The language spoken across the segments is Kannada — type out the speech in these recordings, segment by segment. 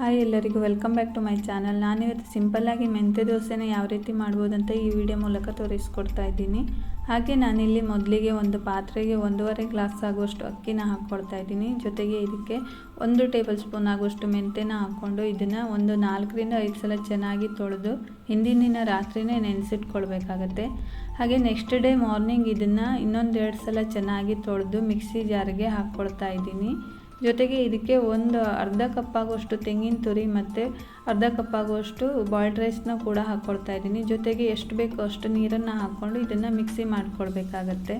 ಹಾಯ್ ಎಲ್ಲರಿಗೂ welcome back to my channel. ನಾನಿವತ್ತು ಸಿಂಪಲ್ಲಾಗಿ ಮೆಂತ್ಯ ದೋಸೆನ ಯಾವ ರೀತಿ ಮಾಡ್ಬೋದಂತ ಈ ವಿಡಿಯೋ ಮೂಲಕ ತೋರಿಸ್ಕೊಡ್ತಾ ಇದ್ದೀನಿ. ಹಾಗೆ ನಾನಿಲ್ಲಿ ಮೊದಲಿಗೆ ಒಂದು ಪಾತ್ರೆಗೆ ಒಂದೂವರೆ ಗ್ಲಾಸ್ ಆಗುವಷ್ಟು ಅಕ್ಕಿನ ಹಾಕ್ಕೊಳ್ತಾ ಇದ್ದೀನಿ. ಜೊತೆಗೆ ಇದಕ್ಕೆ ಒಂದು ಟೇಬಲ್ ಸ್ಪೂನ್ ಆಗುವಷ್ಟು ಮೆಂತ್ಯನ ಹಾಕ್ಕೊಂಡು ಇದನ್ನು ಒಂದು ನಾಲ್ಕರಿಂದ ಐದು ಸಲ ಚೆನ್ನಾಗಿ ತೊಳೆದು ಹಿಂದಿನ ದಿನ ರಾತ್ರಿನೇ ನೆನೆಸಿಟ್ಕೊಳ್ಬೇಕಾಗತ್ತೆ. ಹಾಗೆ ನೆಕ್ಸ್ಟ್ ಡೇ ಮಾರ್ನಿಂಗ್ ಇದನ್ನು ಇನ್ನೊಂದೆರಡು ಸಲ ಚೆನ್ನಾಗಿ ತೊಳೆದು ಮಿಕ್ಸಿ ಜಾರಿಗೆ ಹಾಕ್ಕೊಳ್ತಾ ಇದ್ದೀನಿ. ಜೊತೆಗೆ ಇದಕ್ಕೆ ಒಂದು ಅರ್ಧ ಕಪ್ ಆಗುವಷ್ಟು ತೆಂಗಿನ ತುರಿ ಮತ್ತು ಅರ್ಧ ಕಪ್ ಆಗುವಷ್ಟು ಬಾಯ್ಲ್ಡ್ ರೈಸ್ನ ಕೂಡ ಹಾಕ್ಕೊಳ್ತಾ ಇದ್ದೀನಿ. ಜೊತೆಗೆ ಎಷ್ಟು ಬೇಕೋ ಅಷ್ಟು ನೀರನ್ನು ಹಾಕ್ಕೊಂಡು ಇದನ್ನು ಮಿಕ್ಸಿ ಮಾಡ್ಕೊಳ್ಬೇಕಾಗತ್ತೆ.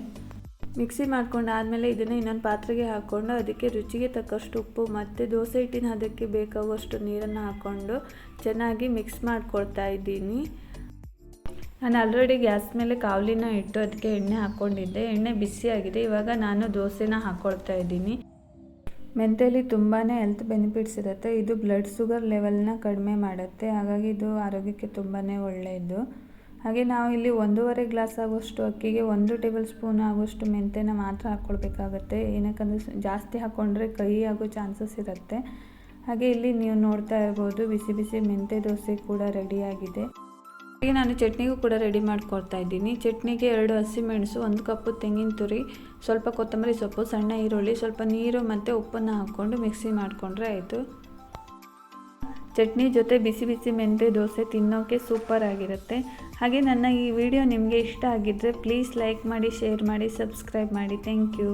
ಮಿಕ್ಸಿ ಮಾಡ್ಕೊಂಡಾದಮೇಲೆ ಇದನ್ನು ಇನ್ನೊಂದು ಪಾತ್ರೆಗೆ ಹಾಕ್ಕೊಂಡು ಅದಕ್ಕೆ ರುಚಿಗೆ ತಕ್ಕಷ್ಟು ಉಪ್ಪು ಮತ್ತು ದೋಸೆ ಹಿಟ್ಟಿನ ಅದಕ್ಕೆ ಬೇಕಾಗುವಷ್ಟು ನೀರನ್ನು ಹಾಕ್ಕೊಂಡು ಚೆನ್ನಾಗಿ ಮಿಕ್ಸ್ ಮಾಡ್ಕೊಳ್ತಾ ಇದ್ದೀನಿ. ನಾನು ಆಲ್ರೆಡಿ ಗ್ಯಾಸ್ ಮೇಲೆ ಕಾವಲಿನ ಇಟ್ಟು ಅದಕ್ಕೆ ಎಣ್ಣೆ ಹಾಕ್ಕೊಂಡಿದ್ದೆ. ಎಣ್ಣೆ ಬಿಸಿಯಾಗಿದೆ. ಇವಾಗ ನಾನು ದೋಸೆನ ಹಾಕ್ಕೊಳ್ತಾ ಇದ್ದೀನಿ. ಮೆಂತೆಯಲ್ಲಿ ತುಂಬಾ ಹೆಲ್ತ್ ಬೆನಿಫಿಟ್ಸ್ ಇರುತ್ತೆ. ಇದು ಬ್ಲಡ್ ಶುಗರ್ ಲೆವೆಲ್ನ ಕಡಿಮೆ ಮಾಡುತ್ತೆ. ಹಾಗಾಗಿ ಇದು ಆರೋಗ್ಯಕ್ಕೆ ತುಂಬಾ ಒಳ್ಳೆಯದು ಹಾಗೆ ನಾವು ಇಲ್ಲಿ ಒಂದೂವರೆ ಗ್ಲಾಸ್ ಆಗುವಷ್ಟು ಅಕ್ಕಿಗೆ ಒಂದು ಟೇಬಲ್ ಸ್ಪೂನ್ ಆಗುವಷ್ಟು ಮೆಂತೆನ ಮಾತ್ರ ಹಾಕ್ಕೊಳ್ಬೇಕಾಗತ್ತೆ ಏನಕ್ಕಂದರೆ ಜಾಸ್ತಿ ಹಾಕ್ಕೊಂಡ್ರೆ ಕಹಿ ಆಗೋ ಚಾನ್ಸಸ್ ಇರುತ್ತೆ. ಹಾಗೆ ಇಲ್ಲಿ ನೀವು ನೋಡ್ತಾ ಇರ್ಬೋದು ಬಿಸಿ ಬಿಸಿ ಮೆಂತೆ ದೋಸೆ ಕೂಡ ರೆಡಿಯಾಗಿದೆ ಈಗ ನಾನು ಚಟ್ನಿಗೂ ಕೂಡ ರೆಡಿ ಮಾಡ್ಕೊಳ್ತಾ ಇದ್ದೀನಿ. ಚಟ್ನಿಗೆ ಎರಡು ಹಸಿಮೆಣಸು ಒಂದು ಕಪ್ಪು ತೆಂಗಿನ ತುರಿ, ಸ್ವಲ್ಪ ಕೊತ್ತಂಬರಿ ಸೊಪ್ಪು, ಸಣ್ಣ ಈರುಳ್ಳಿ, ಸ್ವಲ್ಪ ನೀರು ಮತ್ತು ಉಪ್ಪನ್ನು ಹಾಕ್ಕೊಂಡು ಮಿಕ್ಸಿ ಮಾಡಿಕೊಂಡ್ರೆ ಆಯಿತು. ಚಟ್ನಿ ಜೊತೆ ಬಿಸಿ ಬಿಸಿ ಮೆಂತೆ ದೋಸೆ ತಿನ್ನೋಕೆ ಸೂಪರ್ ಆಗಿರುತ್ತೆ. ಹಾಗೆ ನನ್ನ ಈ ವಿಡಿಯೋ ನಿಮಗೆ ಇಷ್ಟ ಆಗಿದ್ದರೆ ಪ್ಲೀಸ್ ಲೈಕ್ ಮಾಡಿ ಶೇರ್ ಮಾಡಿ ಸಬ್ಸ್ಕ್ರೈಬ್ ಮಾಡಿ. Thank you